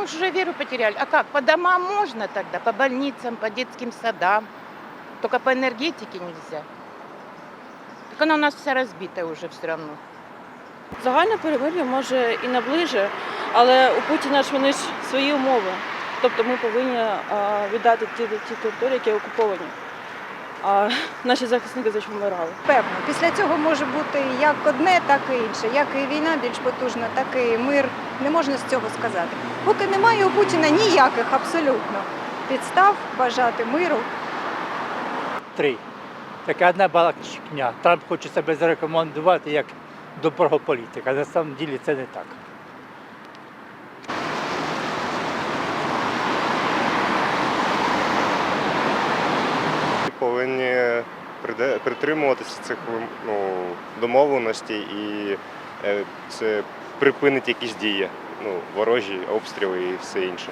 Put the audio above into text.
мы же уже веру потеряли. А как? По домам можно тогда, по больницам, по детским садам. Только по энергетике нельзя. Так она у нас вся разбита уже все равно. Загальне перемир'я може і наближе, але у Путіна ж вони ж свої умови. Тобто ми повинні віддати ті, ті території, які окуповані. А наші захисники за що вмирали. Певно, після цього може бути як одне, так і інше. Як і війна більш потужна, так і мир. Не можна з цього сказати. Поки немає у Путіна ніяких абсолютно підстав бажати миру. Три. Таке одна балакчикня. Трамп хоче себе зарекомендувати як доброго політика. На самом ділі це не так. Повинні притримуватися цих ну, домовленостей і е, це припинить якісь дії, ну, ворожі обстріли і все інше.